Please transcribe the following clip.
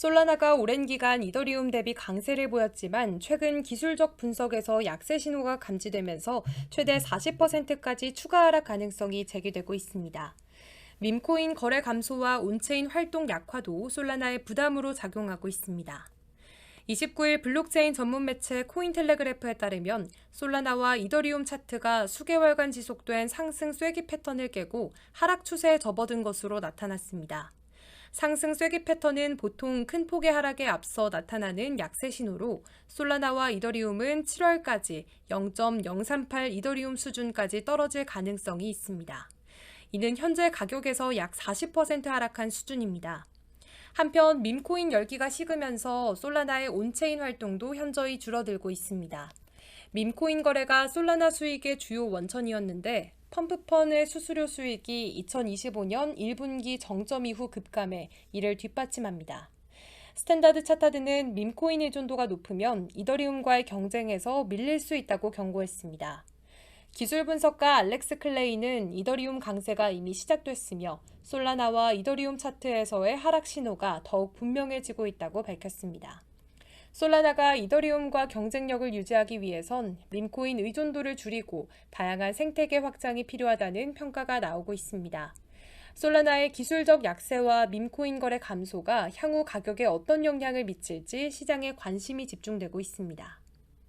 솔라나가 오랜 기간 이더리움 대비 강세를 보였지만 최근 기술적 분석에서 약세 신호가 감지되면서 최대 40%까지 추가 하락 가능성이 제기되고 있습니다. 밈코인 거래 감소와 온체인 활동 약화도 솔라나의 부담으로 작용하고 있습니다. 29일 블록체인 전문 매체 코인텔레그래프에 따르면 솔라나와 이더리움 차트가 수개월간 지속된 상승 쐐기 패턴을 깨고 하락 추세에 접어든 것으로 나타났습니다. 상승 쐐기 패턴은 보통 큰 폭의 하락에 앞서 나타나는 약세 신호로 솔라나와 이더리움은 7월까지 0.038 이더리움 수준까지 떨어질 가능성이 있습니다. 이는 현재 가격에서 약 40% 하락한 수준입니다. 한편 밈코인 열기가 식으면서 솔라나의 온체인 활동도 현저히 줄어들고 있습니다. 밈코인 거래가 솔라나 수익의 주요 원천이었는데 펌프펀의 수수료 수익이 2025년 1분기 정점 이후 급감해 이를 뒷받침합니다. 스탠다드 차타드는 밈코인 의존도가 높으면 이더리움과의 경쟁에서 밀릴 수 있다고 경고했습니다. 기술 분석가 알렉스 클레이는 이더리움 강세가 이미 시작됐으며 솔라나와 이더리움 차트에서의 하락 신호가 더욱 분명해지고 있다고 밝혔습니다. 솔라나가 이더리움과 경쟁력을 유지하기 위해선 밈코인 의존도를 줄이고 다양한 생태계 확장이 필요하다는 평가가 나오고 있습니다. 솔라나의 기술적 약세와 밈코인 거래 감소가 향후 가격에 어떤 영향을 미칠지 시장에 관심이 집중되고 있습니다.